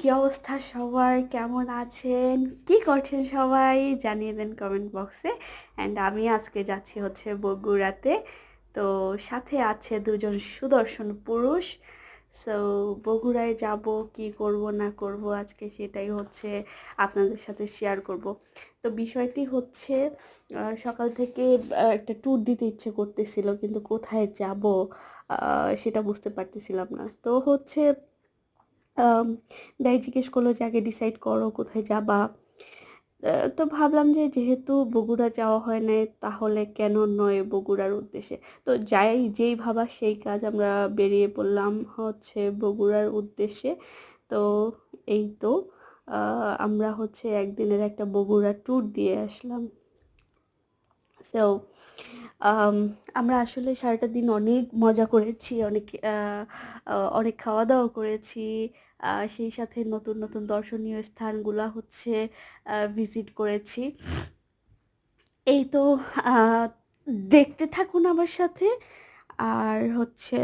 কি অবস্থা সবার? কেমন আছেন? কি করছেন সবাই? জানিয়ে দেন কমেন্ট বক্সে অ্যান্ড আমি আজকে যাচ্ছি হচ্ছে বগুড়াতে। তো সাথে আছে দুজন সুদর্শন পুরুষ। সো বগুড়ায় যাব, কি করব, না করব আজকে সেটাই হচ্ছে আপনাদের সাথে শেয়ার করব। তো বিষয়টি হচ্ছে সকাল থেকে একটা ট্যুর দিতে ইচ্ছে করতেছিল, কিন্তু কোথায় যাব সেটা বুঝতে পারতেছিলাম না। তো হচ্ছে ভাই জিজ্ঞেস করল যে, আগে ডিসাইড করো কোথায় যাবা? তো ভাবলাম যে, যেহেতু বগুড়া যাওয়া হয় নাই, তাহলে কেন নয় বগুড়ার উদ্দেশ্যে? তো যাই যেই ভাবা সেই কাজ আমরা বেরিয়ে পড়লাম হচ্ছে বগুড়ার উদ্দেশ্যে। তো এই তো আমরা হচ্ছে একদিনের একটা বগুড়া ট্যুর দিয়ে আসলাম। সো আমরা আসলে সারাটা দিন অনেক মজা করেছি, অনেক অনেক খাওয়া দাওয়া করেছি সেই সাথে নতুন নতুন দর্শনীয় স্থানগুলো হচ্ছে ভিজিট করেছি। এই তো দেখতে থাকুন আমার সাথে। আর হচ্ছে,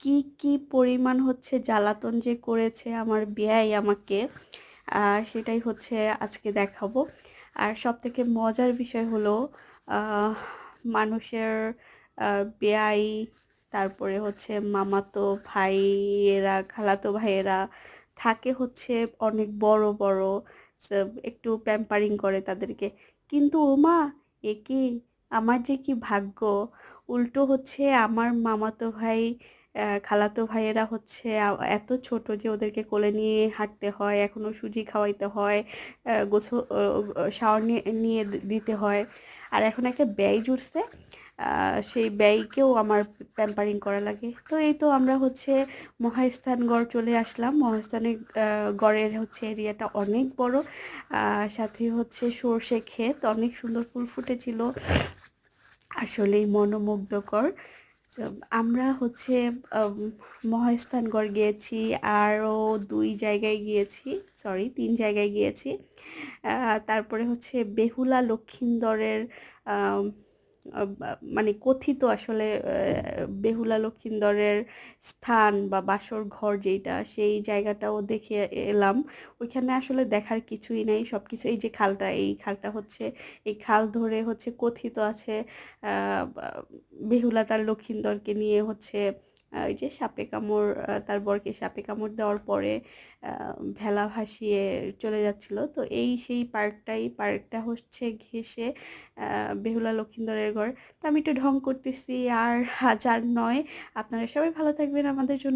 কি কি পরিমাণ হচ্ছে জ্বালাতন যে করেছে আমার বেয়াই আমাকে সেটাই হচ্ছে আজকে দেখাবো। আর সব থেকে মজার বিষয় হলো মানুষের বেয়াই তারপরে হচ্ছে মামাতো ভাইয়েরা, খালাতো ভাইয়েরা থাকে হচ্ছে অনেক বড় বড় একটু প্যাম্পারিং করে তাদেরকে। কিন্তু ওমা, এ কি? আমার যে কি ভাগ্য? উল্টো হচ্ছে আমার মামাতো ভাই খালাতো ভাইয়েরা হচ্ছে এত ছোট যে ওদেরকে কোলে নিয়ে হাঁটতে হয় এখনও সুজি খাওয়াইতে হয় গোছ শাওয়ার নিয়ে দিতে হয়। আর এখন একটা ব্যয় জুড়ছে। সেই ব্যয়কেও আমার প্যাম্পারিং করা লাগে। তো এই তো আমরা হচ্ছে মহাস্থানগড় চলে আসলাম। মহাস্থানের গড়ের হচ্ছে এরিয়াটা অনেক বড়। সাথে হচ্ছে সর্ষে ক্ষেত, অনেক সুন্দর ফুল ফুটেছিল। আসলেই মনোমুগ্ধকর। আমরা হচ্ছে মহাস্থানগড় গিয়েছি, আরও দুই জায়গায় গিয়েছি সরি তিন জায়গায় গিয়েছি। তারপরে হচ্ছে বেহুলা লক্ষিন্দরের মানে কথিত আসলে বেহুলা লক্ষিন্দরের স্থান বা বাসর ঘর যেটা সেই জায়গাটাও দেখে এলাম। ওইখানে আসলে দেখার কিছুই নাই সব কিছু এই যে খালটা, এই খালটা হচ্ছে, এই খাল ধরে হচ্ছে কথিত আছে বেহুলা তার লক্ষিন্দরকে নিয়ে হচ্ছে ওই যে সাপে কামড় তার বরকে সাপে কামড় দেওয়ার পরে ভেলা ভাসিয়ে চলে যাচ্ছিল। তো এই সেই পার্কটাই, পার্কটা হচ্ছে ঘেসে বেহুলা লক্ষিন্দরের ঘর। তো আমি একটু ঢং করতেছি, আর হাজার নয়। আপনারা সবাই ভালো থাকবেন আমাদের জন্য।